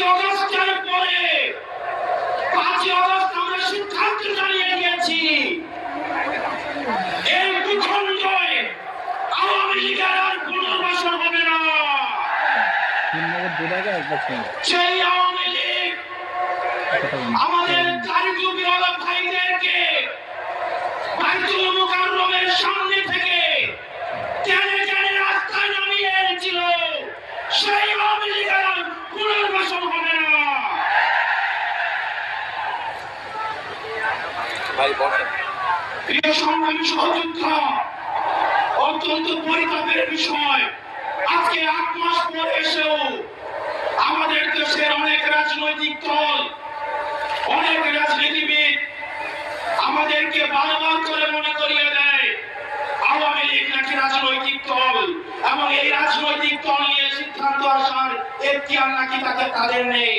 পাঁচই অগস্টের পরে পাঁচই অগস্ট আমরা সিদ্ধান্ত জানিয়ে দিয়েছি। এই ভূখণ্ডে আওয়ামী লীগের আর পুনর্বাসন হবে না। সেই আওয়ামী লীগ আমাদের কারিগরি আলম ভাইদেরকে বাইতুল মুকাররমের সামনে থেকে টেনে টেনে রাস্তায় নামিয়ে এনেছিল সেই আওয়ামী লীগের আর পুনর্বাসন হবে না ভাই, বসেন। প্রিয় সংগ্রামী সহযোদ্ধা, অত্যন্ত পরিতাপের বিষয়। আজকে আট মাস পরে এসেও আমাদের দেশের অনেক রাজনৈতিক দল, অনেক রাজনীতিবিদ আমাদেরকে বারবার করে মনে করিয়ে দেয়, আওয়ামী লীগ নাকি রাজনৈতিক দল। এবং এই রাজনৈতিক দল নিয়ে সিদ্ধান্ত আসার এখতিয়ার নাকি তাকে তাদের নেই।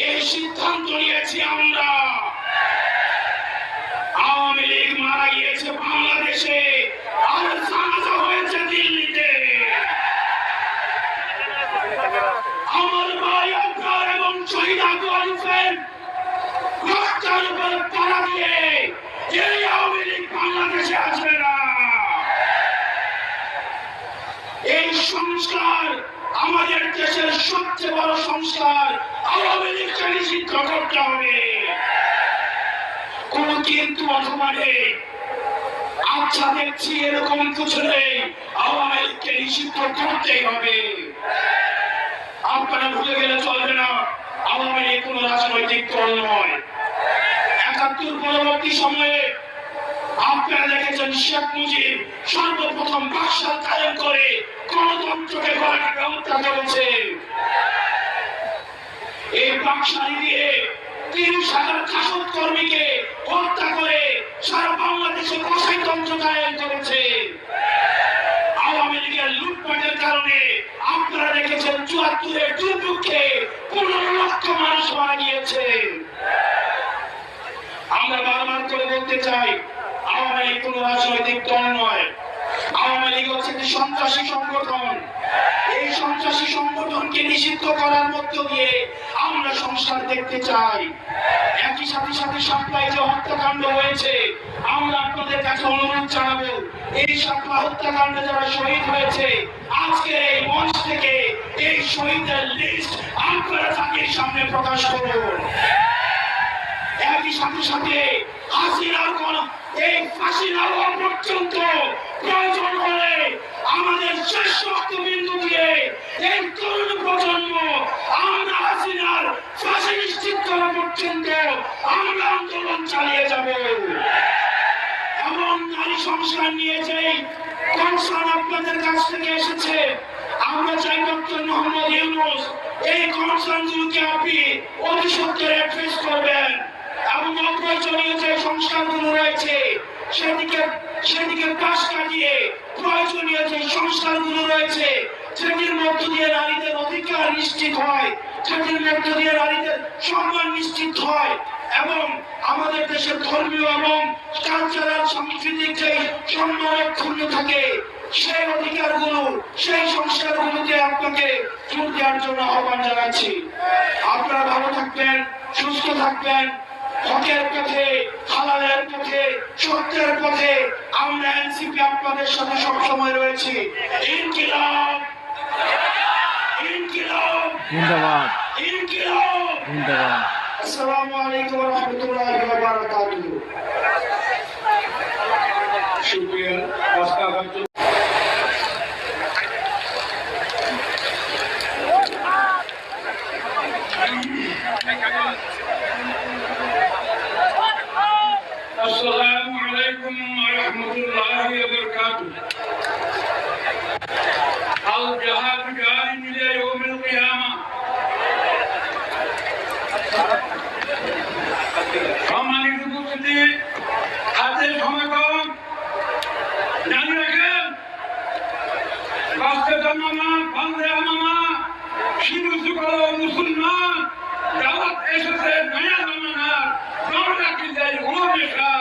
এই সিদ্ধান্ত নিয়েছি আমরা। আওয়ামী লীগ মারা গিয়েছে বাংলাদেশে, আর জানাজা হয়েছে দিল্লিতে। আমার ভাই আপনার এবং শহীদ আবু আলিফের রক্তের উপর পাড়া দিয়ে এই আওয়ামী লীগ বাংলাদেশে আসবে না। এই সংস্কার সবচেয়ে বড় সংস্কার আওয়ামী লীগকে নিষিদ্ধ করতে হবে। কোন কিন্তু অথবা নেই আচ্ছা দেখছি এরকম কিছু নেই আওয়ামী লীগকে নিষিদ্ধ করতেই হবে। আপনারা ভুলে গেলে চলবে না, আওয়ামী লীগ কোন রাজনৈতিক দল নয়। একাত্তর পরবর্তী সময়ে আপনারা দেখেছেন শেখ মুজিব সর্বপ্রথম বাকশাল কায়েম করে গণতন্ত্রকে গড়ার ব্যবস্থা বাকশালী দিয়ে তিরিশ হাজার খাসত কর্মীকে হত্যা করে সারা বাংলাদেশে কষাইতন্ত্র কায়েম করেছে। আওয়ামী লীগের লুটপাটের কারণে আপনারা দেখেছেন চুয়াত্তরের দুর্ভিক্ষে পনেরো লক্ষ মানুষ মারা গিয়েছে। আমরা বারবার করে বলতে চাই, আওয়ামী লীগ কোন রাজনৈতিক দল নয়। আওয়ামী লীগ হচ্ছে একটি সন্ত্রাসী সংগঠন। এই সন্ত্রাসী সংগঠনকে নিষিদ্ধ করার মধ্য দিয়ে আমরা সংস্কার দেখতে চাই। একই সাথে সাথে সাপ্লাই যে হত্যাকাণ্ড হয়েছে, আমরা আপনাদের কাছে অনুরোধ জানাব, এই সাপ্লা হত্যাকাণ্ডে যারা শহীদ হয়েছে আজকে এই মঞ্চ থেকে এই শহীদদের লিস্ট আপনারা জাতির সামনে প্রকাশ করুন। একই সাথে সাথে হাসিনার কোন এই ফাঁসি পর্যন্ত প্রয়োজন হলে আমাদের শেষ রক্তবিন্দু দিয়ে এই তরুণ প্রজন্ম আমরা হাসিনার ফাঁসি নিশ্চিত করা পর্যন্ত আমরা আন্দোলন চালিয়ে যাব এবং নারী সংস্কার নিয়ে যেই কনসার্ন আপনাদের কাছ থেকে এসেছে। আমরা চাই ডক্টর মোহাম্মদ ইউনুস। এই কনসার্ন গুলোকে আপনি অতি অ্যাড্রেস করবেন এবং অপ্রয়োজনীয় যে সংস্কারগুলো রয়েছে, সেদিকে সেদিকে পাশ কাটিয়ে প্রয়োজনীয় যে সংস্কারগুলো রয়েছে, সেটির মধ্য দিয়ে নারীদের অধিকার নিশ্চিত হয়, সেটির মধ্য দিয়ে নারীদের সম্মান নিশ্চিত হয়। এবং আমাদের দেশের ধর্মীয় এবং কালচারাল সাংস্কৃতিক যে সম্মান থাকে সেই অধিকারগুলো সেই সংস্কারগুলোতে আপনাকে জোর দেওয়ার জন্য আহ্বান জানাচ্ছি। আপনারা ভালো থাকবেন সুস্থ থাকবেন। হকের পথে হালালের পথে সত্যের পথে আমরা এনসিপি আপনাদের সাথে সবসময় রয়েছি। ইনকিলাব! ইনকিলাব! ইনকিলাব! জিন্দাবাদ। Assalamualaikum warahmatullahi wabarakatuh. Syukur, Oscar Bantu. Assalamualaikum warahmatullahi wabarakatuh. युवकों मुसलमान दावत ऐसे नया जमाना दौड़ा की जाए और देखा